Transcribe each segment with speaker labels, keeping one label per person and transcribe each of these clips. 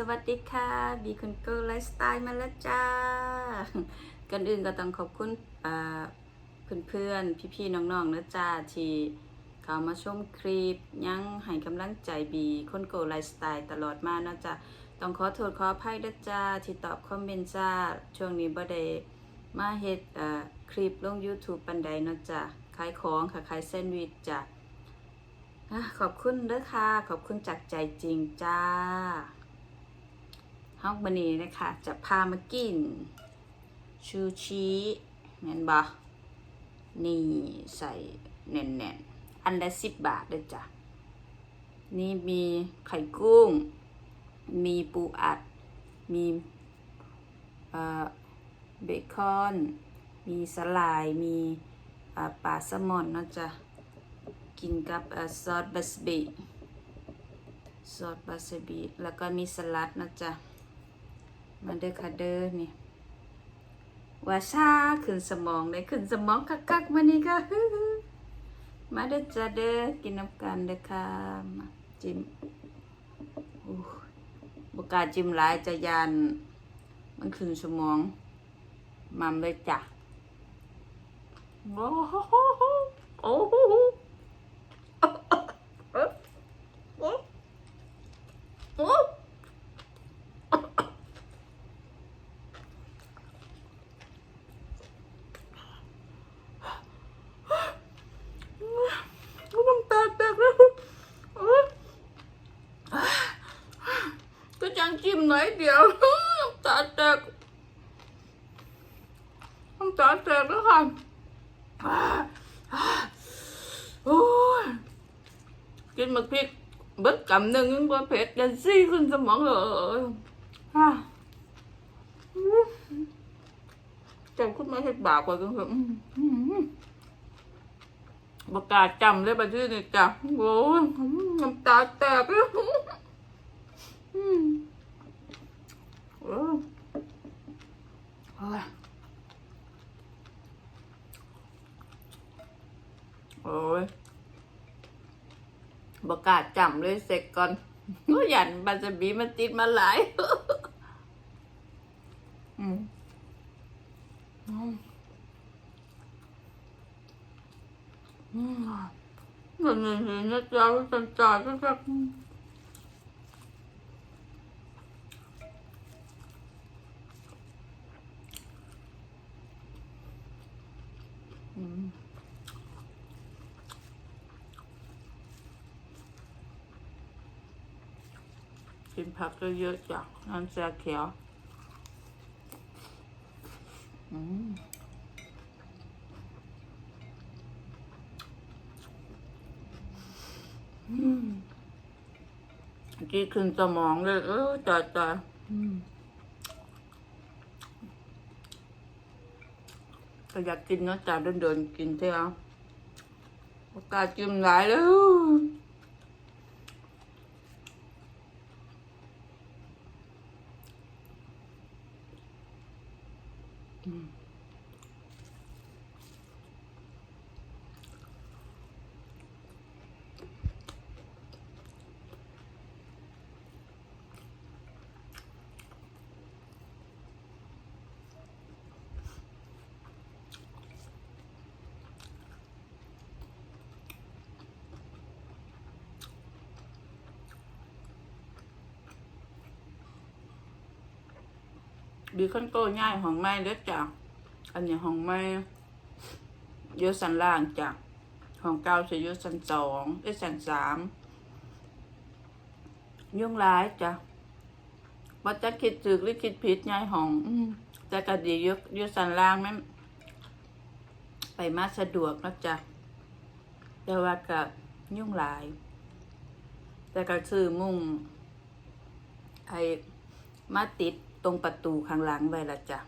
Speaker 1: สวัสดีค่ะบีคุณเกิร์ลไลฟ์สไตล์มาแล้วจ้าก่อนอื่นก็ต้องขอบคุณอ่าเพื่อนๆ พี่ๆ น้องๆนะจ้าที่เข้ามาชมคลิปยังให้กำลังใจบีคนโกไลฟ์สไตล์ตลอดมานะจ้าต้องขอโทษขออภัยนะจ้าที่ตอบคอมเมนต์จ้า ช่วงนี้บ่ได้มาเฮ็ดคลิปลง YouTube ปันใดเนาะจ้าขายของค่ะขายแซนด์วิชจ้าขอบคุณเด้อค่ะ ขอบคุณจากใจจริงจ้า ห้องบันนี้นะคะจะพามากิน ชูชีแม่นบะนี่ใส่แน่นๆ อันละสิบบาทเด้จ้ะ นี่มีไข่กุ้ง มีปูอัด มีเบคอน มีสลาย มีปลาแซลมอนนาะจ้ะกินกับอซอสบาสบีซอสบาสบีแล้วก็มีสลัดนะจ๊ะ มาเด้อค่ะเด้อนี่ว่าชาขึ้นสมองได้ขึ้นสมองคักๆมานี่ค่ะมาเด้อจ้าเด้อกินน้ำกันเด้อค่ะจิ้มอู้บกาจิ้มหลายจะยานมันขึ้นสมองมัมเลยจ้ะโอ้โหโอ้โห โอ้น้ำตาแตกแล้วก็จังจิ้มหน่อยเดียวน้ำตาแตกน้ำตาแตกแล้วค่ะโอ้ย กิ นมึกพริกเบิดกำหนึ่งยังบ่เผ็ดยันซี่ขึ้นสมองเลยฮ่าจำขึ้นมาเห็ดบาปกว่ากันเถอะอื้อหือบกล้าจำเลยบัดนี้นี่จ้ะโอ้ยน้ำตาแตกเลยโอ้ย บกล้าจำเลยเสกก่อนก็หยันบันจะบีมันติดมาหลายอืมอืมอืมเงินเงินเงินนะจ๊ะจันจ่ายก็จะอืม กินผักเยอะๆจ้ะน้ำชาเขียว อืมอืมกินขึ้นสมองเลย เออจ่าจ่าอืมก็อยากกินเนาะจ่าเดินๆกินเท่าโอกาสจิ้มหลายแล้ว ดีขั้นโตง่ายของไม้เล็กจ้ะอันนี้ของไม้ยอสันล่างจ้ะของเก้าจะยอสันสองเอ้สันสามยุ่งร้ายจ้ะว่าจะคิดถึกหรือคิดผิดง่ายของอืแต่ก็ดียอะยอสันล่างนั้นไปมาสะดวกนะจ๊ะแต่ว่ากับยุ่งหลาย แต่ก็ซื้อมุ่งไอ้มาติด ตรงประตูข้างหลังไว้ละจ้ะ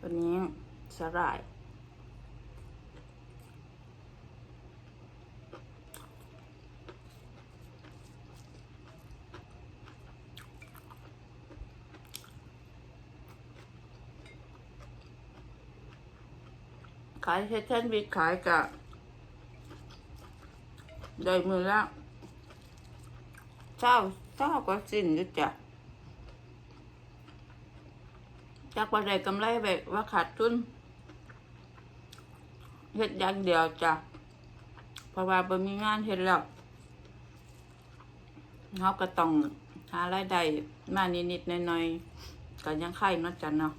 Speaker 1: วันนี้สลายขายเฮดเทนวิขายกับได้มือและ เจ้าเจ้าก็สิ้นยู่จ้ะจากว่าได้กำไรแบบว่าขาดทุนเฮ็ดอย่างเดียวจ้ะเพราะว่าบ่มีงานเฮ็ดแล้วเราก็ต้องหารายได้มานิดๆหน่อยๆก็ยังไข่เนาะจ้ะเนาะ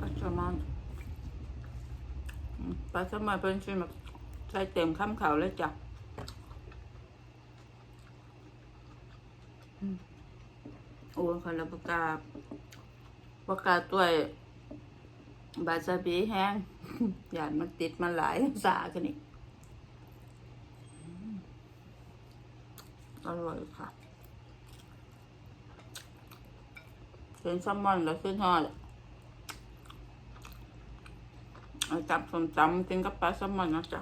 Speaker 1: ปลาแซลมอนอืม ปลาแซลมอนเป็นชิ้นแบบใส่เต็มข้ามเขาเลยจ้ะอืมโอ้คนละปากกาปากกาตัวบาซาบีแห้งอย่านมันติดมันหลายสากันนี่อร่อยค่ะเส้นแซลมอนแล้วเส้นทอด เอา จับส้มจำกินกับปลาแซลมอนนะจ๊ะ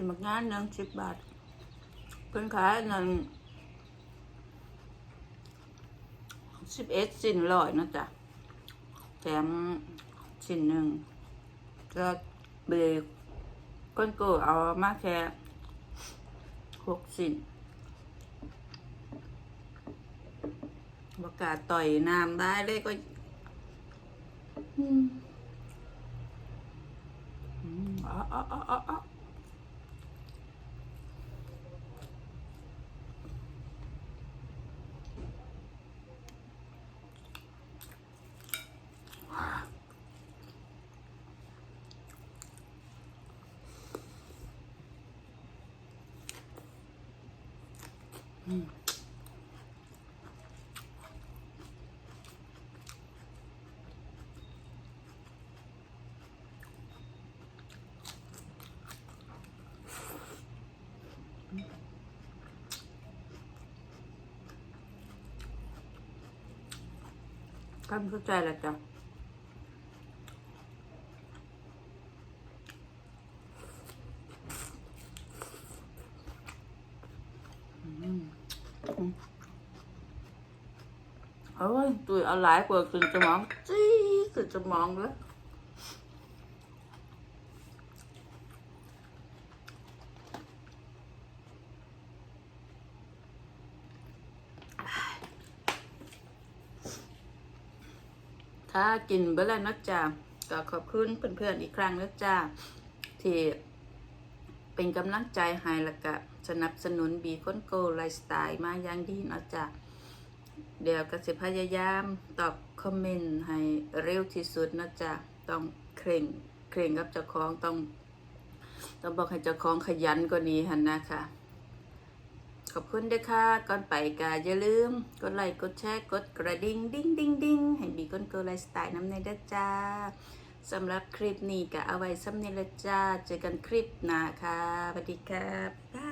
Speaker 1: ิมักงานหนึ่งสิบบาท เพิ่นขายนึ่งสิบเอ็ดสินร้อยนะจ๊ะแถมสินหนึ่งก็เบรกก้นโกเอามาแค่หกสินประกาศต่อยน้ำได้เลยก็อืมอืมอ๋ออ๋อ อ๋ออ๋อก็เข้าใจแหละจ้ะอืมอืมเอ้ยตุยเอาหลายกว่าจนสมองจี้ขึ้นสมองแล้ว ถ้ากินเบอร์แล้วนะจ๊ะก็ขอบคุณเพื่อนๆอีกครั้งนะจ๊ะที่เป็นกำลังใจให้ละก็สนับสนุนบีคอนโกไลฟ์สไตล์มาอย่างดีนะจ๊ะเดี๋ยวก็จะพยายามตอบคอมเมนต์ให้เร็วที่สุดนะจ๊ะต้องเคร่งเคร่งกับเจ้าของต้องต้องบอกให้เจ้าของขยันกว่านี้หันนะคะ ขอบคุณด้วยค่ะ ก่อนไปกาอย่าลืม กดไลค์ กดแชร์ กดกระดิ่ง ดิ้งดิ้งดิ้งให้บีก้นเกิร์ลไลฟ์สไตล์น้ำในด้จ้าสำหรับคลิปนี้ก็เอาไว้ซ้ำนี้ละจ้า เจอกันคลิปหน้าค่ะสวัสดีครับบา